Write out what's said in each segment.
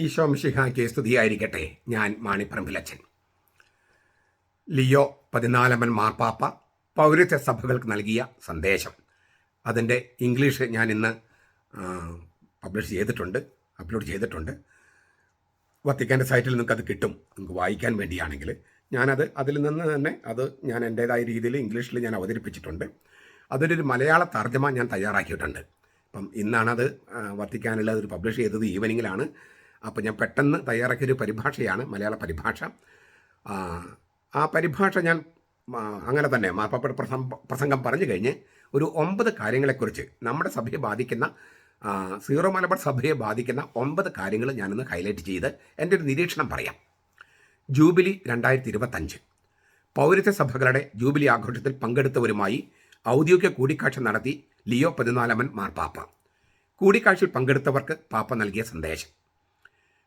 Isho case സ്തുതിയായിരിക്കട്ടെ ഞാൻ മാണിപ്പറമ്പിലച്ചൻ Leo പതിനാലമ്മൻ മാർപ്പാപ്പ പൗരത്വ സഭകൾക്ക് നൽകിയ സന്ദേശം. അതിന്റെ ഇംഗ്ലീഷ് ഞാൻ ഇന്ന് പബ്ലിഷ് ചെയ്തിട്ടുണ്ട് അപ്ലോഡ് ചെയ്തിട്ടുണ്ട്. വത്തിക്കാന്റെ സൈറ്റിൽ നിങ്ങൾക്ക് അത് കിട്ടും. നിങ്ങൾക്ക് വായിക്കാൻ വേണ്ടിയാണെങ്കിൽ. ഞാനത് അതിൽ നിന്ന് തന്നെ അത് ഞാൻ എന്റേതായ രീതിയിൽ ഇംഗ്ലീഷിൽ ഞാൻ അവതരിപ്പിച്ചിട്ടുണ്ട്. അതിന്റെ ഒരു മലയാള തർജമ ഞാൻ തയ്യാറാക്കിയിട്ടുണ്ട്. അപ്പം ഇന്നാണത് വത്തിക്കാനുള്ളത് അത് പബ്ലിഷ് ചെയ്തത് ഈവനിങ്ങിലാണ്. അപ്പോൾ ഞാൻ പെട്ടെന്ന് തയ്യാറാക്കിയൊരു പരിഭാഷയാണ് മലയാള പരിഭാഷ. ആ, പരിഭാഷ ഞാൻ അങ്ങനെ തന്നെ മാർപ്പാപ്പയുടെ പ്രസം- പ്രസംഗം പറഞ്ഞു കഴിഞ്ഞ് ഒരു ഒമ്പത് കാര്യങ്ങളെക്കുറിച്ച് നമ്മുടെ സഭയെ ബാധിക്കുന്ന സീറോ മലബാർ സഭയെ ബാധിക്കുന്ന ഒമ്പത് കാര്യങ്ങൾ ഞാനൊന്ന് ഹൈലൈറ്റ് ചെയ്ത് എന്റെ ഒരു നിരീക്ഷണം പറയാം. ജൂബിലി രണ്ടായിരത്തി ഇരുപത്തഞ്ച് പൗരത്വ സഭകളുടെ ജൂബിലി ആഘോഷത്തിൽ പങ്കെടുത്തവരുമായി ഔദ്യോഗിക കൂടിക്കാഴ്ച നടത്തി ലിയോ പതിനാലാമൻ മാർപ്പാപ്പ. കൂടിക്കാഴ്ചയിൽ പങ്കെടുത്തവർക്ക് പാപ്പ നൽകിയ സന്ദേശം.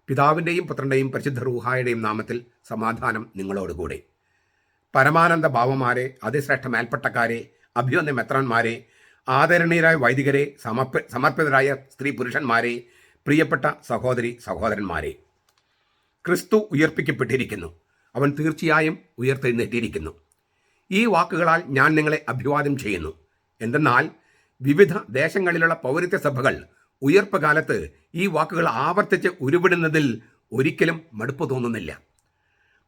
പിതാവിന്റെയും പുത്രന്റെയും പരിശുദ്ധ റൂഹായുടെയും നാമത്തിൽ സമാധാനം നിങ്ങളോടുകൂടെ. പരമാനന്ദ ഭാവമാരെ അതിശ്രേഷ്ഠ മേൽപ്പട്ടക്കാരെ അഭ്യുന്ന മെത്രാന്മാരെ ആദരണീയരായ വൈദികരെ സമർപ്പ സമർപ്പിതരായ സ്ത്രീ പുരുഷന്മാരെ പ്രിയപ്പെട്ട സഹോദരി സഹോദരന്മാരെ. ക്രിസ്തു ഉയർപ്പിക്കപ്പെട്ടിരിക്കുന്നു. അവൻ തീർച്ചയായും ഉയർത്തെഴുന്നേറ്റിരിക്കുന്നു. ഈ വാക്കുകളാൽ ഞാൻ നിങ്ങളെ അഭിവാദ്യം ചെയ്യുന്നു. എന്തെന്നാൽ വിവിധ ദേശങ്ങളിലുള്ള പൗരത്വ സഭകൾ ഉയർപ്പ് കാലത്ത് ഈ വാക്കുകൾ ആവർത്തിച്ച് ഉരുവിടുന്നതിൽ ഒരിക്കലും മടുപ്പ് തോന്നുന്നില്ല.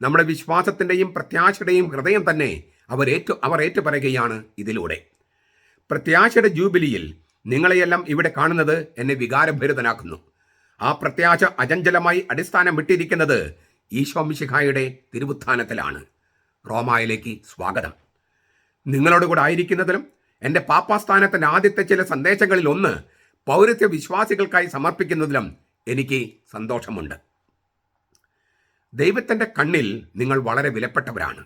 നമ്മുടെ വിശ്വാസത്തിന്റെയും പ്രത്യാശയുടെയും ഹൃദയം തന്നെ അവർ ഏറ്റു അവർ ഏറ്റുപറയുകയാണ് ഇതിലൂടെ. പ്രത്യാശയുടെ ജൂബിലിയിൽ നിങ്ങളെയെല്ലാം ഇവിടെ കാണുന്നത് എന്നെ വികാരഭരിതനാക്കുന്നു. ആ പ്രത്യാശ അചഞ്ചലമായി അടിസ്ഥാനം വിട്ടിരിക്കുന്നത് ഈശോമിശിഖായുടെ തിരുവുത്ഥാനത്തിലാണ്. റോമായിലേക്ക് സ്വാഗതം. നിങ്ങളോട് കൂടെ ആയിരിക്കുന്നതിലും എന്റെ പാപ്പാസ്ഥാനത്തിന്റെ ആദ്യത്തെ ചില സന്ദേശങ്ങളിൽ ഒന്ന് പൗരത്വ വിശ്വാസികൾക്കായി സമർപ്പിക്കുന്നതിലും എനിക്ക് സന്തോഷമുണ്ട്. ദൈവത്തിന്റെ കണ്ണിൽ നിങ്ങൾ വളരെ വിലപ്പെട്ടവരാണ്.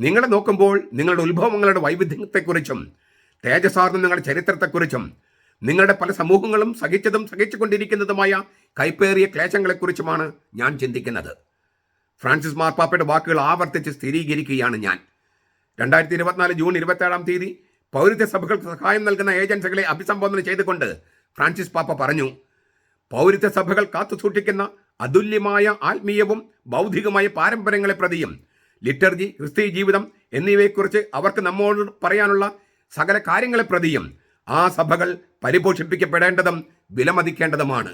നിങ്ങളെ നോക്കുമ്പോൾ നിങ്ങളുടെ ഉത്ഭവങ്ങളുടെ വൈവിധ്യത്തെക്കുറിച്ചും തേജസാർന്ന നിങ്ങളുടെ ചരിത്രത്തെക്കുറിച്ചും നിങ്ങളുടെ പല സമൂഹങ്ങളും സഹിച്ചതും സഹിച്ചുകൊണ്ടിരിക്കുന്നതുമായ കൈപ്പേറിയ ക്ലേശങ്ങളെക്കുറിച്ചുമാണ് ഞാൻ ചിന്തിക്കുന്നത്. ഫ്രാൻസിസ് മാർപ്പാപ്പയുടെ വാക്കുകൾ ആവർത്തിച്ച് സ്ഥിരീകരിക്കുകയാണ് ഞാൻ. രണ്ടായിരത്തി ഇരുപത്തിനാല് ജൂൺ ഇരുപത്തേഴാം തീയതി പൗരത്വ സഭകൾക്ക് സഹായം നൽകുന്ന ഏജൻസികളെ അഭിസംബോധന ചെയ്തുകൊണ്ട് ഫ്രാൻസിസ് പാപ്പ പറഞ്ഞു പൗരത്വ സഭകൾ കാത്തുസൂക്ഷിക്കുന്ന അതുല്യമായ ആത്മീയവും ബൗദ്ധികമായ പാരമ്പര്യങ്ങളെ പ്രതിയും ലിറ്റർജി ക്രിസ്തീയ ജീവിതം എന്നിവയെക്കുറിച്ച് അവർക്ക് നമ്മോട് പറയാനുള്ള സകല കാര്യങ്ങളെ പ്രതിയും ആ സഭകൾ പരിപോഷിപ്പിക്കപ്പെടേണ്ടതും വിലമതിക്കേണ്ടതുമാണ്.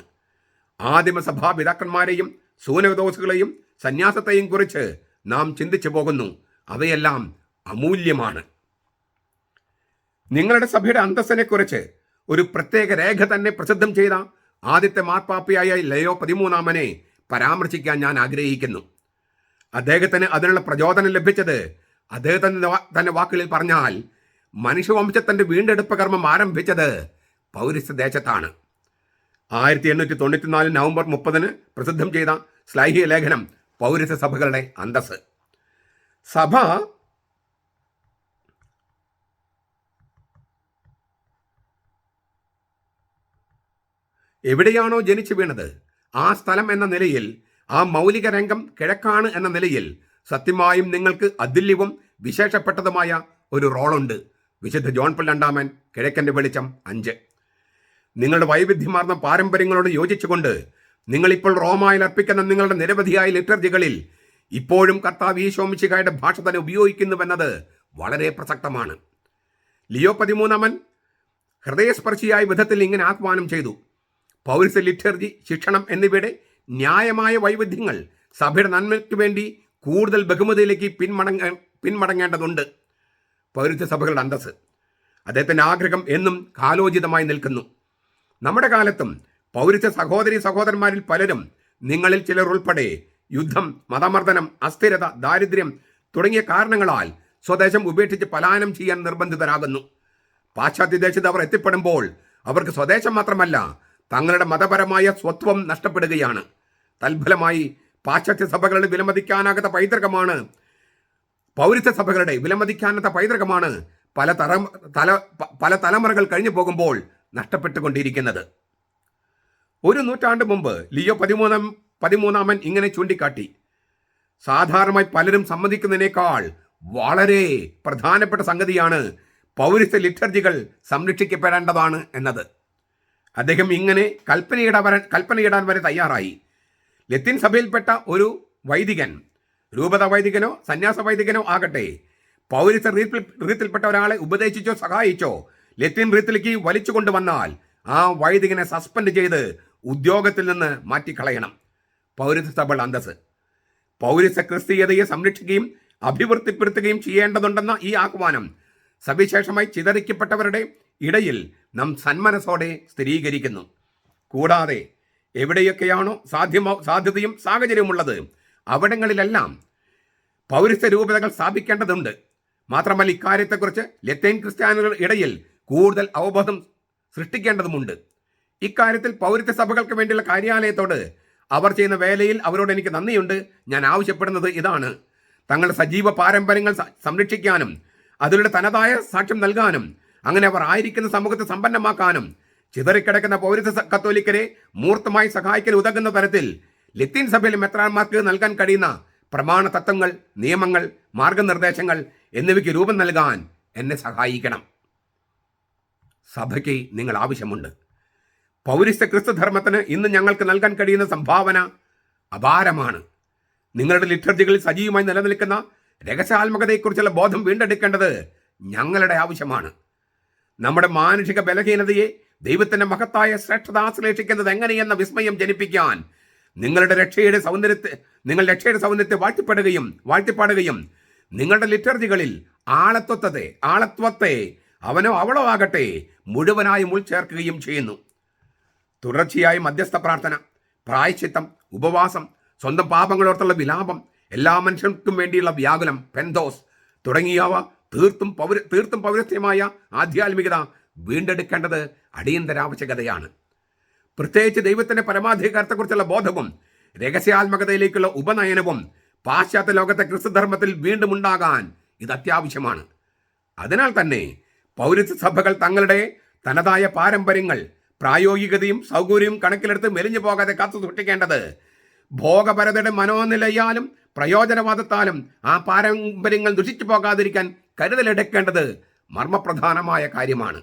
ആദിമസഭാ പിതാക്കന്മാരെയും സൂനകദോസുകളെയും സന്യാസത്തെയും കുറിച്ച് നാം ചിന്തിച്ചു പോകുന്നു. അവയെല്ലാം അമൂല്യമാണ്. നിങ്ങളുടെ സഭയുടെ അന്തസ്സിനെക്കുറിച്ച് ഒരു പ്രത്യേക രേഖ തന്നെ പ്രസിദ്ധം ചെയ്ത ആദ്യത്തെ മാർപ്പാപ്പയായ ലയോ പതിമൂന്നാമനെ പരാമർശിക്കാൻ ഞാൻ ആഗ്രഹിക്കുന്നു. അദ്ദേഹത്തിന് അതിനുള്ള പ്രചോദനം ലഭിച്ചത് അദ്ദേഹത്തിന്റെ തന്റെ വാക്കുകളിൽ പറഞ്ഞാൽ മനുഷ്യവംശത്തിന്റെ വീണ്ടെടുപ്പ് കർമ്മം ആരംഭിച്ചത് പൗരസ്ത്യ ദേശത്താണ്. ആയിരത്തി എണ്ണൂറ്റി തൊണ്ണൂറ്റിനാല് നവംബർ മുപ്പതിന് പ്രസിദ്ധം ചെയ്ത ശ്ലൈഹിക ലേഖനം പൗരസ്ത്യ സഭകളുടെ അന്തസ് സഭ എവിടെയാണോ ജനിച്ചു വീണത് ആ സ്ഥലം എന്ന നിലയിൽ ആ മൗലിക രംഗം കിഴക്കാണ് എന്ന നിലയിൽ സത്യമായും നിങ്ങൾക്ക് അതുല്യവും വിശേഷപ്പെട്ടതുമായ ഒരു റോളുണ്ട് വിശുദ്ധ ജോൺ പോൾ രണ്ടാമൻ കിഴക്കന്റെ വെളിച്ചം അഞ്ച്. നിങ്ങളുടെ വൈവിധ്യമാർന്ന പാരമ്പര്യങ്ങളോട് യോജിച്ചുകൊണ്ട് നിങ്ങളിപ്പോൾ റോമായിൽ അർപ്പിക്കുന്ന നിങ്ങളുടെ നിരവധിയായ ലിറ്റർജികളിൽ ഇപ്പോഴും കർത്താവ് ഈശോമിശികായുടെ ഭാഷ തന്നെ ഉപയോഗിക്കുന്നുവെന്നത് വളരെ പ്രസക്തമാണ്. ലിയോ പതിമൂന്നാമൻ ഹൃദയസ്പർശിയായ വിധത്തിൽ ഇങ്ങനെ ആഹ്വാനം ചെയ്തു. പൗരസ്യ ലിറ്റർജി ശിക്ഷണം എന്നിവയുടെ ന്യായമായ വൈവിധ്യങ്ങൾ സഭയുടെ നന്മയ്ക്ക് വേണ്ടി കൂടുതൽ ബഹുമതിയിലേക്ക് പിന്മടങ്ങ പിന്മടങ്ങേണ്ടതുണ്ട് പൗരസ്യ സഭകളുടെ അന്തസ് അദ്ദേഹത്തിന്റെ ആഗ്രഹം എന്നും കാലോചിതമായി നിൽക്കുന്നു. നമ്മുടെ കാലത്തും പൗരസ്യ സഹോദരി സഹോദരന്മാരിൽ പലരും നിങ്ങളിൽ ചിലർ ഉൾപ്പെടെ യുദ്ധം മതമർദ്ദനം അസ്ഥിരത ദാരിദ്ര്യം തുടങ്ങിയ കാരണങ്ങളാൽ സ്വദേശം ഉപേക്ഷിച്ച് പലായനം ചെയ്യാൻ നിർബന്ധിതരാകുന്നു. പാശ്ചാത്യ ദേശത്ത് അവർ എത്തിപ്പെടുമ്പോൾ അവർക്ക് സ്വദേശം മാത്രമല്ല തങ്ങളുടെ മതപരമായ സ്വത്വം നഷ്ടപ്പെടുകയാണ്. തൽഫലമായി പാശ്ചാത്യ സഭകളുടെ വിലമതിക്കാനാകാത്ത പൈതൃകമാണ് പൗരത്വ സഭകളുടെ വിലമതിക്കാനാത്ത പൈതൃകമാണ് പല തറ തല പല തലമുറകൾ കഴിഞ്ഞു പോകുമ്പോൾ നഷ്ടപ്പെട്ടുകൊണ്ടിരിക്കുന്നത്. ഒരു നൂറ്റാണ്ട് മുമ്പ് ലിയോ പതിമൂന്നാം പതിമൂന്നാമൻ ഇങ്ങനെ ചൂണ്ടിക്കാട്ടി. സാധാരണമായി പലരും സമ്മതിക്കുന്നതിനേക്കാൾ വളരെ പ്രധാനപ്പെട്ട സംഗതിയാണ് പൗരസ്ത്യ ലിറ്റർജികൾ സംരക്ഷിക്കപ്പെടേണ്ടതാണ് എന്നത്. അദ്ദേഹം ഇങ്ങനെ കൽപ്പനയിടാൻ വരെ കൽപ്പനയിടാൻ വരെ തയ്യാറായി. ലത്തിൻ സഭയിൽപ്പെട്ട ഒരു വൈദികൻ രൂപത വൈദികനോ സന്യാസ വൈദികനോ ആകട്ടെ പൗരസ്ത്യ റീത്തിൽ റീത്തിൽപ്പെട്ട ഒരാളെ ഉപദേശിച്ചോ സഹായിച്ചോ ലത്തിൻ റീത്തിലേക്ക് വലിച്ചു കൊണ്ടുവന്നാൽ ആ വൈദികനെ സസ്പെൻഡ് ചെയ്ത് ഉദ്യോഗത്തിൽ നിന്ന് മാറ്റിക്കളയണം. പൗരസ്ത്യ സഭ അന്തസ് പൗരസ്ത്യ ക്രിസ്തീയതയെ സംരക്ഷിക്കുകയും അഭിവൃദ്ധിപ്പെടുത്തുകയും ചെയ്യേണ്ടതുണ്ടെന്ന ഈ ആഹ്വാനം സവിശേഷമായി ചിതറിക്കപ്പെട്ടവരുടെ ഇടയിൽ നാം സന്മനസ്സോടെ സ്ഥിരീകരിക്കുന്നു. കൂടാതെ എവിടെയൊക്കെയാണോ സാധ്യമോ സാധ്യതയും സാഹചര്യമുള്ളത് അവിടങ്ങളിലെല്ലാം പൗരസ്ത്യ രൂപതകൾ സ്ഥാപിക്കേണ്ടതുണ്ട്. മാത്രമല്ല ഇക്കാര്യത്തെക്കുറിച്ച് ലത്തീൻ ക്രിസ്ത്യാനികൾ ഇടയിൽ കൂടുതൽ അവബോധം സൃഷ്ടിക്കേണ്ടതുമുണ്ട്. ഇക്കാര്യത്തിൽ പൗരത്യ സഭകൾക്ക് വേണ്ടിയുള്ള കാര്യാലയത്തോട് അവർ ചെയ്യുന്ന വേലയിൽ അവരോട് എനിക്ക് നന്ദിയുണ്ട്. ഞാൻ ആവശ്യപ്പെടുന്നത് ഇതാണ്. തങ്ങളുടെ സജീവ പാരമ്പര്യങ്ങൾ സംരക്ഷിക്കാനും അതിലൂടെ തനതായ സാക്ഷ്യം നൽകാനും അങ്ങനെ അവർ ആയിരിക്കുന്ന സമൂഹത്തെ സമ്പന്നമാക്കാനും ചിതറിക്കിടക്കുന്ന പൗരത്വ കത്തോലിക്കരെ മൂർത്തമായി സഹായിക്കാൻ ഉതകുന്ന തരത്തിൽ ലത്തീൻ സഭയിൽ മെത്രാന്മാർക്ക് നൽകാൻ കഴിയുന്ന പ്രമാണ തത്വങ്ങൾ നിയമങ്ങൾ മാർഗനിർദ്ദേശങ്ങൾ എന്നിവയ്ക്ക് രൂപം നൽകാൻ എന്നെ സഹായിക്കണം. സഭയ്ക്ക് നിങ്ങൾ ആവശ്യമുണ്ട്. പൗരസ്ത്യ ക്രിസ്തുധർമ്മത്തിന് ഇന്ന് ഞങ്ങൾക്ക് നൽകാൻ കഴിയുന്ന സംഭാവന അപാരമാണ്. നിങ്ങളുടെ ലിറ്റർജികളിൽ സജീവമായി നിലനിൽക്കുന്ന രഹസ്യാത്മകതയെക്കുറിച്ചുള്ള ബോധം വീണ്ടെടുക്കേണ്ടത് ഞങ്ങളുടെ ആവശ്യമാണ്. നമ്മുടെ മാനുഷിക ബലഹീനതയെ ദൈവത്തിന്റെ മഹത്തായ ശ്രേഷ്ഠത ആശ്ലേഷിക്കുന്നത് എങ്ങനെയെന്ന വിസ്മയം ജനിപ്പിക്കാൻ നിങ്ങളുടെ രക്ഷയുടെ സൗന്ദര്യത്തെ നിങ്ങൾ രക്ഷയുടെ സൗന്ദര്യത്തെ വാഴ്ത്തിപ്പെടുകയും വാഴ്ത്തിപ്പാടുകയും നിങ്ങളുടെ ലിറ്റർജികളിൽ ആളത്വത്തെ ആളത്വത്തെ അവനോ അവളോ ആകട്ടെ മുഴുവനായും ഉൾച്ചേർക്കുകയും ചെയ്യുന്നു. തുടർച്ചയായി മധ്യസ്ഥ പ്രാർത്ഥന പ്രായശ്ചിത്തം ഉപവാസം സ്വന്തം പാപങ്ങളോർത്തുള്ള വിലാപം എല്ലാ മനുഷ്യർക്കും വേണ്ടിയുള്ള വ്യാകുലം പെന്തോസ് തുടങ്ങിയവ തീർത്തും പൗര തീർത്തും പൗരസ്ത്യമായ ആധ്യാത്മികത വീണ്ടെടുക്കേണ്ടത് അടിയന്തരാവശ്യകതയാണ്. പ്രത്യേകിച്ച് ദൈവത്തിന്റെ പരമാധികാരത്തെക്കുറിച്ചുള്ള ബോധവും രഹസ്യാത്മകതയിലേക്കുള്ള ഉപനയനവും പാശ്ചാത്യ ലോകത്തെ ക്രിസ്തുധർമ്മത്തിൽ വീണ്ടും ഉണ്ടാകാൻ ഇത് അത്യാവശ്യമാണ്. അതിനാൽ തന്നെ പൗരസ്ത്യ സഭകൾ തങ്ങളുടെ തനതായ പാരമ്പര്യങ്ങൾ പ്രായോഗികതയും സൗകര്യവും കണക്കിലെടുത്ത് മെലിഞ്ഞു പോകാതെ കാത്തു സൂക്ഷിക്കേണ്ടത് ഭോഗപരതയുടെ മനോനിലയാലും പ്രയോജനവാദത്താലും ആ പാരമ്പര്യങ്ങൾ ദുഷിച്ചു പോകാതിരിക്കാൻ കരുതലെടുക്കേണ്ടത് മർമ്മപ്രധാനമായ കാര്യമാണ്.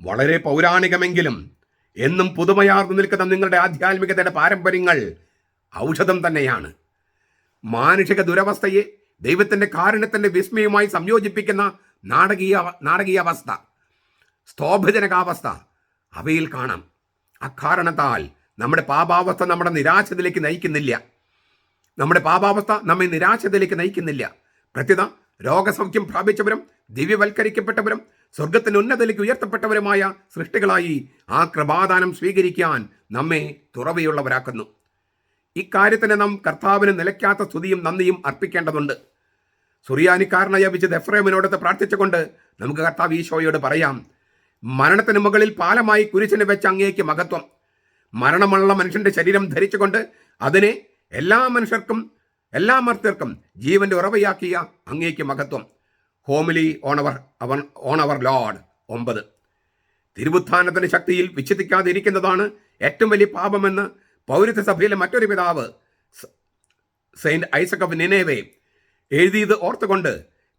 വളരെ പൗരാണികമെങ്കിലും എന്നും പുതുമയാർന്നു നിൽക്കുന്ന നിങ്ങളുടെ ആധ്യാത്മികതയുടെ പാരമ്പര്യങ്ങൾ ഔഷധം തന്നെയാണ്. മാനുഷിക ദുരവസ്ഥയെ ദൈവത്തിന്റെ കാരുണ്യത്തിന്റെ വിസ്മയുമായി സംയോജിപ്പിക്കുന്ന നാടകീയ നാടകീയാവസ്ഥ സ്തോഭജനകാവസ്ഥ അവയിൽ കാണാം. അക്കാരണത്താൽ നമ്മുടെ പാപാവസ്ഥ നമ്മുടെ നിരാശത്തിലേക്ക് നയിക്കുന്നില്ല. നമ്മുടെ പാപാവസ്ഥ നമ്മെ നിരാശതയിലേക്ക് നയിക്കുന്നില്ല. പ്രത്യുത രോഗസൗഖ്യം പ്രാപിച്ചവരും ദിവ്യവൽക്കരിക്കപ്പെട്ടവരും സ്വർഗത്തിന് ഉന്നതയിലേക്ക് ഉയർത്തപ്പെട്ടവരുമായ സൃഷ്ടികളായി ആ കൃപാദാനം സ്വീകരിക്കാൻ നമ്മെ തുറവയുള്ളവരാക്കുന്നു. ഇക്കാര്യത്തിന് നാം കർത്താവിന് നിലയ്ക്കാത്ത സ്തുതിയും നന്ദിയും അർപ്പിക്കേണ്ടതുണ്ട്. സുറിയാനിക്കാരനായ വിജിത് എഫ്രേമിനോടത്ത് പ്രാർത്ഥിച്ചുകൊണ്ട് നമുക്ക് കർത്താവ് ഈശോയോട് പറയാം മരണത്തിന് മുകളിൽ പാലമായി കുരിശിനെ വെച്ച അങ്ങേക്ക് മഹത്വം. മരണമുള്ള മനുഷ്യന്റെ ശരീരം ധരിച്ചുകൊണ്ട് അതിനെ എല്ലാ മനുഷ്യർക്കും എല്ലാ മർത്തർക്കും ജീവന്റെ ഉറവയാക്കിയ അങ്ങേക്ക് മഹത്വം. ഹോമിലി ഓണവർ അവർ ഓണവർ ലോഡ് ഒമ്പത്. തിരുവുത്ഥാനത്തിന്റെ ശക്തിയിൽ വിച്ഛിദിക്കാതിരിക്കുന്നതാണ് ഏറ്റവും വലിയ പാപമെന്ന് പൗരത്യ സഭയിലെ മറ്റൊരു പിതാവ് സെയിന്റ് ഐസക് ഓഫ് നിനേവെ എഴുതിയത് ഓർത്തുകൊണ്ട്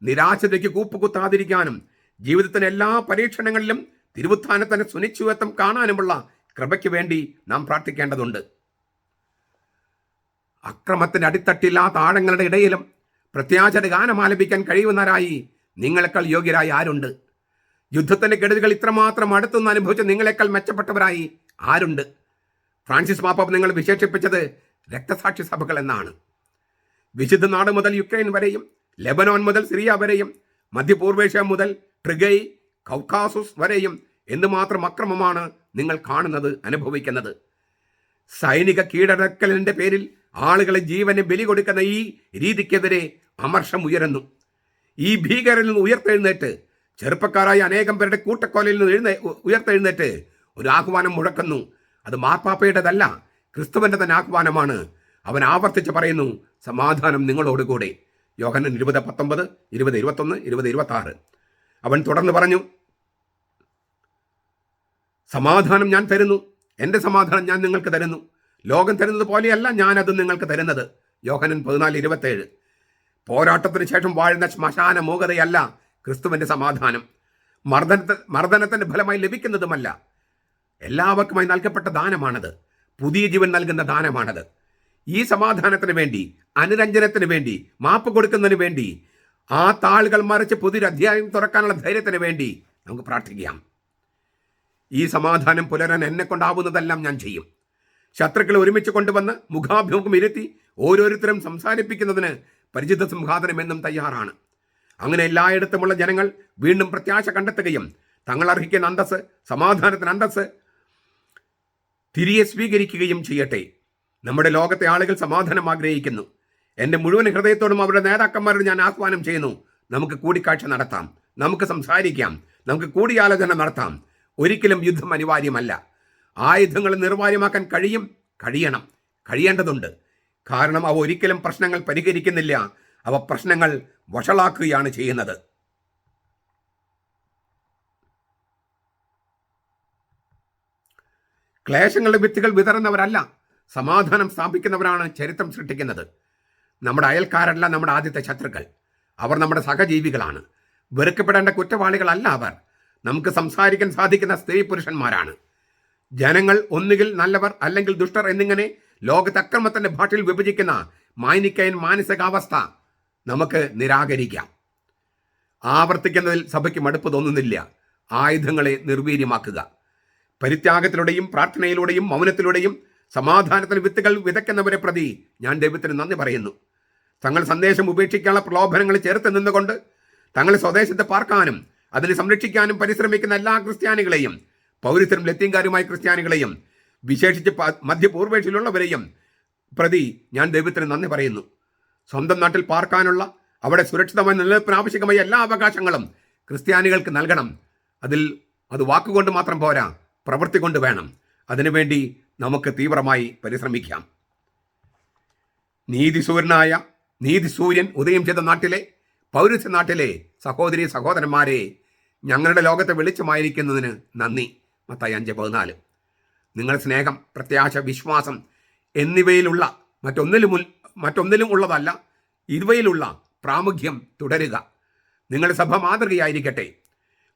നിരാശതയ്ക്ക് കൂപ്പുകുത്താതിരിക്കാനും ജീവിതത്തിന്റെ എല്ലാ പരീക്ഷണങ്ങളിലും തിരുവുത്ഥാനത്തിന് സുനിശ്ചിതത്വം കാണാനുമുള്ള കൃപയ്ക്ക് വേണ്ടി നാം പ്രാർത്ഥിക്കേണ്ടതുണ്ട്. അക്രമത്തിന്റെ അടിത്തട്ടില്ലാത്ത ആഴങ്ങളുടെ ഇടയിലും പ്രത്യാചര ഗാനം ആലപിക്കാൻ കഴിയുന്നവരായി നിങ്ങളെക്കാൾ യോഗ്യരായി ആരുണ്ട്? യുദ്ധത്തിന്റെ കെടുതികൾ ഇത്രമാത്രം അടുത്തുനിന്ന് അനുഭവിച്ച നിങ്ങളെക്കാൾ മെച്ചപ്പെട്ടവരായി ആരുണ്ട്? ഫ്രാൻസിസ് മാപ്പാപ്പ് നിങ്ങൾ വിശേഷിപ്പിച്ചത് രക്തസാക്ഷി സഭകൾ എന്നാണ്. വിശുദ്ധ നാട് മുതൽ യുക്രൈൻ വരെയും ലെബനോൻ മുതൽ സിറിയ വരെയും മധ്യപൂർവേഷ്യ മുതൽ ട്രിഗൈ കൗക്കാസുസ് വരെയും എന്തുമാത്രം അക്രമമാണ് നിങ്ങൾ കാണുന്നത് അനുഭവിക്കുന്നത്? സൈനിക കീഴടക്കലിന്റെ പേരിൽ ആളുകളെ ജീവന് ബലി കൊടുക്കുന്ന ഈ രീതിക്കെതിരെ അമർഷം ഉയരുന്നു. ഈ ഭീകരനിൽ നിന്ന് ഉയർത്തെഴുന്നേറ്റ് ചെറുപ്പക്കാരായ അനേകം പേരുടെ കൂട്ടക്കൊലയിൽ നിന്ന് എഴുന്നേ ഉയർത്തെഴുന്നേറ്റ് ഒരു ആഹ്വാനം മുഴക്കുന്നു. അത് മാർപ്പാപ്പയുടേതല്ല ക്രിസ്തുവിന്റെ തന്നെ ആഹ്വാനമാണ്. അവൻ ആവർത്തിച്ച് പറയുന്നു സമാധാനം നിങ്ങളോടുകൂടെ യോഹനൻ ഇരുപത് പത്തൊമ്പത് ഇരുപത് ഇരുപത്തൊന്ന് ഇരുപത് ഇരുപത്തി ആറ് അവൻ തുടർന്ന് പറഞ്ഞു സമാധാനം ഞാൻ തരുന്നു. എന്റെ സമാധാനം ഞാൻ നിങ്ങൾക്ക് തരുന്നു. ലോകം തരുന്നത് പോലെയല്ല ഞാനത് നിങ്ങൾക്ക് തരുന്നത്. യോഹനൻ പതിനാല് ഇരുപത്തേഴ്. പോരാട്ടത്തിന് ശേഷം വാഴുന്ന ശ്മശാന മൂകതയല്ല ക്രിസ്തുവിന്റെ സമാധാനം. മർദ്ദനത്തെ മർദ്ദനത്തിന്റെ ഫലമായി ലഭിക്കുന്നതുമല്ല. എല്ലാവർക്കുമായി നൽകപ്പെട്ട ദാനമാണത്. പുതിയ ജീവൻ നൽകുന്ന ദാനമാണത്. ഈ സമാധാനത്തിന് വേണ്ടി അനുരഞ്ജനത്തിന് വേണ്ടി മാപ്പ് കൊടുക്കുന്നതിന് വേണ്ടി ആ താളുകൾ മറിച്ച് പുതിയൊരു അധ്യായം തുറക്കാനുള്ള ധൈര്യത്തിന് വേണ്ടി നമുക്ക് പ്രാർത്ഥിക്കാം. ഈ സമാധാനം പുലരാൻ എന്നെ കൊണ്ടാവുന്നതെല്ലാം ഞാൻ ചെയ്യും. ശത്രുക്കളെ ഒരുമിച്ച് കൊണ്ടുവന്ന് മുഖാഭിമുഖം ഇരുത്തി ഓരോരുത്തരും സംസാരിപ്പിക്കുന്നതിന് പരിചിത സിംഹാസനം എന്നും തയ്യാറാണ്. അങ്ങനെ എല്ലായിടത്തുമുള്ള ജനങ്ങൾ വീണ്ടും പ്രത്യാശ കണ്ടെത്തുകയും തങ്ങൾ അർഹിക്കുന്ന അന്തസ് സമാധാനത്തിന് അന്തസ് തിരികെ സ്വീകരിക്കുകയും ചെയ്യട്ടെ. നമ്മുടെ ലോകത്തെ ആളുകൾ സമാധാനം ആഗ്രഹിക്കുന്നു. എന്റെ മുഴുവൻ ഹൃദയത്തോടും അവരുടെ നേതാക്കന്മാരോട് ഞാൻ ആഹ്വാനം ചെയ്യുന്നു. നമുക്ക് കൂടിക്കാഴ്ച നടത്താം. നമുക്ക് സംസാരിക്കാം. നമുക്ക് കൂടിയാലോചന നടത്താം. ഒരിക്കലും യുദ്ധം അനിവാര്യമല്ല. ആയുധങ്ങൾ നിർവാര്യമാക്കാൻ കഴിയും? കഴിയണം. കഴിയേണ്ടതുണ്ട്. കാരണം അവ ഒരിക്കലും പ്രശ്നങ്ങൾ പരിഹരിക്കുന്നില്ല. അവ പ്രശ്നങ്ങൾ വഷളാക്കുകയാണ് ചെയ്യുന്നത്. ക്ലേശങ്ങളുടെ വിത്തുകൾ വിതറുന്നവരല്ല സമാധാനം സ്ഥാപിക്കുന്നവരാണ് ചരിത്രം സൃഷ്ടിക്കുന്നത്. നമ്മുടെ അയൽക്കാരല്ല നമ്മുടെ ആദ്യത്തെ ശത്രുക്കൾ. അവർ നമ്മുടെ സഹജീവികളാണ്. വെറുക്കപ്പെടേണ്ട കുറ്റവാളികളല്ല അവർ. നമുക്ക് സംസാരിക്കാൻ സാധിക്കുന്ന സ്ത്രീ പുരുഷന്മാരാണ്. ജനങ്ങൾ ഒന്നുകിൽ നല്ലവർ അല്ലെങ്കിൽ ദുഷ്ടർ എന്നിങ്ങനെ ലോകത്ത് അക്രമത്തിന്റെ ഭാഷയിൽ വിഭജിക്കുന്ന മാനിക്കയൻ മാനസികാവസ്ഥ നമുക്ക് നിരാകരിക്കാം. ആവർത്തിക്കുന്നതിൽ സഭയ്ക്ക് മടുപ്പ് തോന്നുന്നില്ല. ആയുധങ്ങളെ നിർവീര്യമാക്കുക. പരിത്യാഗത്തിലൂടെയും പ്രാർത്ഥനയിലൂടെയും മൗനത്തിലൂടെയും സമാധാനത്തിന് വിത്തുകൾ വിതയ്ക്കുന്നവരെ പ്രതി ഞാൻ ദൈവത്തിന് നന്ദി പറയുന്നു. തങ്ങൾ സന്ദേശം ഉപേക്ഷിക്കാനുള്ള പ്രലോഭനങ്ങൾ ചേർത്ത് നിന്നുകൊണ്ട് തങ്ങളെ സ്വദേശത്ത് പാർക്കാനും അതിനെ സംരക്ഷിക്കാനും പരിശ്രമിക്കുന്ന എല്ലാ ക്രിസ്ത്യാനികളെയും പൗരത്വം ലത്തീൻകാരുമായ ക്രിസ്ത്യാനികളെയും വിശേഷിച്ച് മധ്യപൂർവേഷയിലുള്ളവരെയും പ്രതി ഞാൻ ദൈവത്തിന് നന്ദി പറയുന്നു. സ്വന്തം നാട്ടിൽ പാർക്കാനുള്ള അവിടെ സുരക്ഷിതമായി നിലനിൽപ്പിന് ആവശ്യമായ എല്ലാ അവകാശങ്ങളും ക്രിസ്ത്യാനികൾക്ക് നൽകണം. അതിൽ അത് വാക്കുകൊണ്ട് മാത്രം പോരാ പ്രവൃത്തി കൊണ്ട് വേണം. അതിനുവേണ്ടി നമുക്ക് തീവ്രമായി പരിശ്രമിക്കാം. നീതിസൂര്യനായ നീതിസൂര്യൻ ഉദയം ചെയ്ത നാട്ടിലെ പൗരസ്യ നാട്ടിലെ സഹോദരി സഹോദരന്മാരെ ഞങ്ങളുടെ ലോകത്തെ വെളിച്ചമായിരിക്കുന്നതിന് നന്ദി. മത്തായി അഞ്ച് പതിനാല്. നിങ്ങൾ സ്നേഹം പ്രത്യാശ വിശ്വാസം എന്നിവയിലുള്ള മറ്റൊന്നിലും മറ്റൊന്നിലും ഉള്ളതല്ല ഇവയിലുള്ള പ്രാമുഖ്യം തുടരുക. നിങ്ങളുടെ സഭ മാതൃകയായിരിക്കട്ടെ.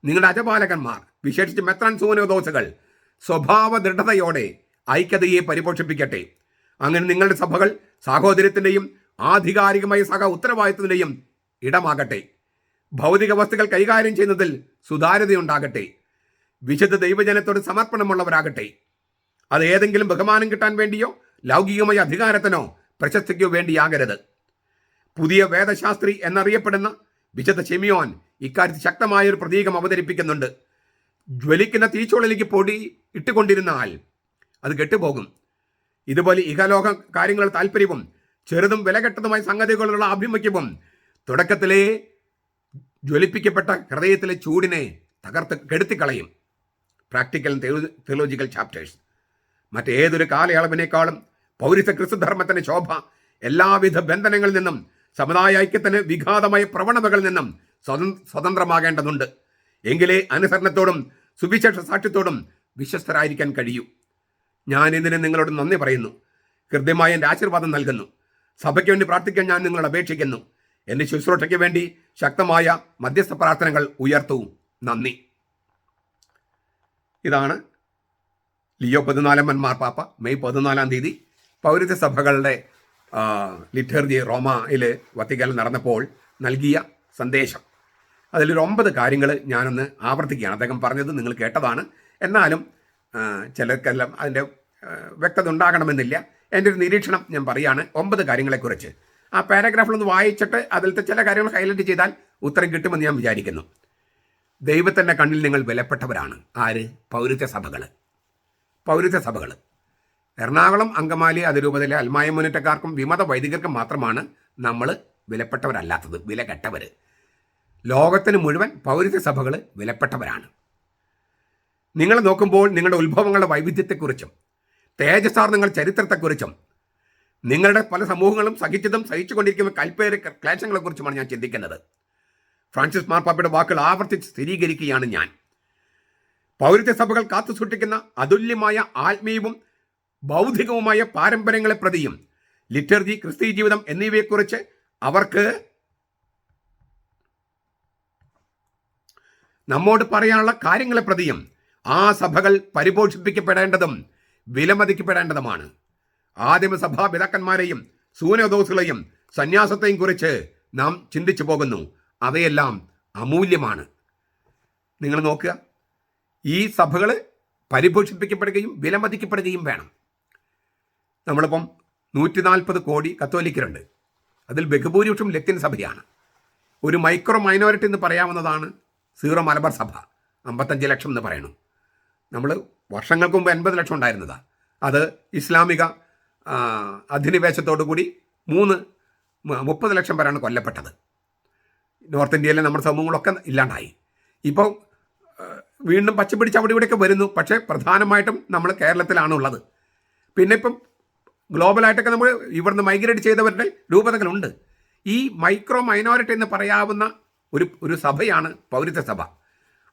നിങ്ങളുടെ അജപാലകന്മാർ വിശേഷിച്ച് മെത്രാൻ സൂനോദോസുകൾ സ്വഭാവ ദൃഢതയോടെ ഐക്യതയെ പരിപോഷിപ്പിക്കട്ടെ. അങ്ങനെ നിങ്ങളുടെ സഭകൾ സാഹോദര്യത്തിന്റെയും ആധികാരികമായ സഹ ഉത്തരവാദിത്തത്തിന്റെയും ഇടമാകട്ടെ. ഭൗതിക വസ്തുക്കൾ കൈകാര്യം ചെയ്യുന്നതിൽ സുതാര്യതയുണ്ടാകട്ടെ. വിശുദ്ധ ദൈവജനത്തോട് സമർപ്പണമുള്ളവരാകട്ടെ. അത് ഏതെങ്കിലും ബഹുമാനം കിട്ടാൻ വേണ്ടിയോ ലൗകികമായ അധികാരത്തിനോ പ്രശസ്തിക്കോ വേണ്ടിയാകരുത്. പുതിയ വേദശാസ്ത്രി എന്നറിയപ്പെടുന്ന വിശുദ്ധ ഷെമിയോൻ ഇക്കാര്യത്തിൽ ശക്തമായ ഒരു പ്രതീകം അവതരിപ്പിക്കുന്നുണ്ട്. ജ്വലിക്കുന്ന തീച്ചുള്ളിലേക്ക് പൊടി ഇട്ടുകൊണ്ടിരുന്നാൽ അത് കെട്ടുപോകും. ഇതുപോലെ ഇഹലോക കാര്യങ്ങൾ താല്പര്യവും ചെറുതും വിലകെട്ടതുമായ സംഗതികളുള്ള ആഭിമുഖ്യവും തുടക്കത്തിലേ ജ്വലിപ്പിക്കപ്പെട്ട ഹൃദയത്തിലെ ചൂടിനെ തകർത്ത് കെടുത്തിക്കളയും. Practical theological chapters. മറ്റേതൊരു കാലയളവിനേക്കാളും പൗരസ്യ ക്രിസ്തുധർമ്മത്തിന് ശോഭ എല്ലാവിധ ബന്ധനങ്ങളിൽ നിന്നും സമുദായ ഐക്യത്തിന് വിഘാതമായ പ്രവണതകളിൽ നിന്നും സ്വതന് സ്വതന്ത്രമാകേണ്ടതുണ്ട്. എങ്കിലേ അനുസരണത്തോടും സുവിശേഷ സാക്ഷ്യത്തോടും വിശ്വസ്തരായിരിക്കാൻ കഴിയൂ. ഞാൻ ഇതിന് നിങ്ങളോട് നന്ദി പറയുന്നു. ഹൃദ്യമായ എന്റെ ആശീർവാദം നൽകുന്നു. സഭയ്ക്ക് വേണ്ടി പ്രാർത്ഥിക്കാൻ ഞാൻ നിങ്ങളോട് അപേക്ഷിക്കുന്നു. എന്റെ ശുശ്രൂഷയ്ക്ക് വേണ്ടി ശക്തമായ മധ്യസ്ഥ പ്രാർത്ഥനകൾ ഉയർത്തു. നന്ദി. ഇതാണ് ലിയോ പതിനാലാമൻ മാർപ്പാപ്പ. മെയ് പതിനാലാം തീയതി പൗരത്യ സഭകളുടെ ആ, ലിറ്റർജി റോമയിൽ വത്തിക്കാനിൽ നടന്നപ്പോൾ നൽകിയ സന്ദേശം. അതിലൊരു ഒമ്പത് കാര്യങ്ങൾ ഞാനൊന്ന് ആവർത്തിക്കുകയാണ്. അദ്ദേഹം പറഞ്ഞത് നിങ്ങൾ കേട്ടതാണ്. എന്നാലും ചിലർക്കെല്ലാം അതിന്റെ വ്യക്തത ഉണ്ടാകണമെന്നില്ല. എന്റെ ഒരു നിരീക്ഷണം ഞാൻ പറയാണ് ഒമ്പത് കാര്യങ്ങളെക്കുറിച്ച്. ആ പാരഗ്രാഫിലൊന്ന് വായിച്ചിട്ട് അതിലത്തെ ചില കാര്യങ്ങൾ ഹൈലൈറ്റ് ചെയ്താൽ ഉത്തരം കിട്ടുമെന്ന് ഞാൻ വിചാരിക്കുന്നു. ദൈവത്തിന്റെ കണ്ണിൽ നിങ്ങൾ വിലപ്പെട്ടവരാണ് ആര്? പൗരത്വ സഭകൾ പൗരത്വ സഭകൾ എറണാകുളം അങ്കമാലി അതിരൂപതയിലെ അൽമായ മുന്നേറ്റക്കാർക്കും വിമത വൈദികർക്കും മാത്രമാണ് നമ്മൾ വിലപ്പെട്ടവരല്ലാത്തത് വില കെട്ടവർ ലോകത്തിന് മുഴുവൻ പൗരത്വ സഭകൾ വിലപ്പെട്ടവരാണ്. നിങ്ങൾ നോക്കുമ്പോൾ നിങ്ങളുടെ ഉത്ഭവങ്ങളുടെ വൈവിധ്യത്തെക്കുറിച്ചും തേജസ്സാർന്നങ്ങൾ ചരിത്രത്തെക്കുറിച്ചും നിങ്ങളുടെ പല സമൂഹങ്ങളും സഹിച്ചതും സഹിച്ചുകൊണ്ടിരിക്കുന്ന കൽപ്പേര ക്ലേശങ്ങളെക്കുറിച്ചുമാണ് ഞാൻ ചിന്തിക്കുന്നത്. ഫ്രാൻസിസ് മാർപ്പാപ്പയുടെ വാക്കുകൾ ആവർത്തിച്ച് സ്ഥിരീകരിക്കുകയാണ് ഞാൻ. പൗരത്യ സഭകൾ കാത്തു സൂക്ഷിക്കുന്ന അതുല്യമായ ആത്മീയവും ബൗദ്ധികവുമായ പാരമ്പര്യങ്ങളെ പ്രതിയും ലിറ്റർജി ക്രിസ്തീയ ജീവിതം എന്നിവയെക്കുറിച്ച് അവർക്ക് നമ്മോട് പറയാനുള്ള കാര്യങ്ങളെ പ്രതിയും ആ സഭകൾ പരിപോഷിപ്പിക്കപ്പെടേണ്ടതും വിലമതിക്കപ്പെടേണ്ടതുമാണ്. ആദിമസഭാ പിതാക്കന്മാരെയും സൂനദോസുകളെയും സന്യാസത്തെയും കുറിച്ച് നാം ചിന്തിച്ചു പോകുന്നു. അവയെല്ലാം അമൂല്യമാണ്. നിങ്ങൾ നോക്കുക ഈ സഭകൾ പരിപോഷിപ്പിക്കപ്പെടുകയും വിലമതിക്കപ്പെടുകയും വേണം. നമ്മളിപ്പം നൂറ്റി നാൽപ്പത് കോടി കത്തോലിക്കരുണ്ട്. അതിൽ ബഹുഭൂരിപക്ഷം ലത്തിൻ സഭയാണ്. ഒരു മൈക്രോ മൈനോറിറ്റി എന്ന് പറയാവുന്നതാണ് സീറോ മലബാർ സഭ അമ്പത്തഞ്ച് ലക്ഷം എന്ന് പറയണു. നമ്മൾ വർഷങ്ങൾക്ക് മുമ്പ് എൺപത് ലക്ഷം ഉണ്ടായിരുന്നതാണ് അത് ഇസ്ലാമിക അധിനിവേശത്തോടു കൂടി മൂന്ന് മുപ്പത് ലക്ഷം പേരാണ് കൊല്ലപ്പെട്ടത്. നോർത്ത് ഇന്ത്യയിലെ നമ്മുടെ സമൂഹങ്ങളൊക്കെ ഇല്ലാണ്ടായി. ഇപ്പോൾ വീണ്ടും പച്ചപ്പിടിച്ച് അവിടെ ഇവിടെയൊക്കെ വരുന്നു. പക്ഷേ പ്രധാനമായിട്ടും നമ്മൾ കേരളത്തിലാണ് ഉള്ളത് പിന്നെ ഇപ്പം ഗ്ലോബലായിട്ടൊക്കെ നമ്മൾ ഇവിടുന്ന് മൈഗ്രേറ്റ് ചെയ്തവരുടെ രൂപതകളുണ്ട്. ഈ മൈക്രോ മൈനോറിറ്റി എന്ന് പറയാവുന്ന ഒരു ഒരു സഭയാണ് പൗരത്വ സഭ.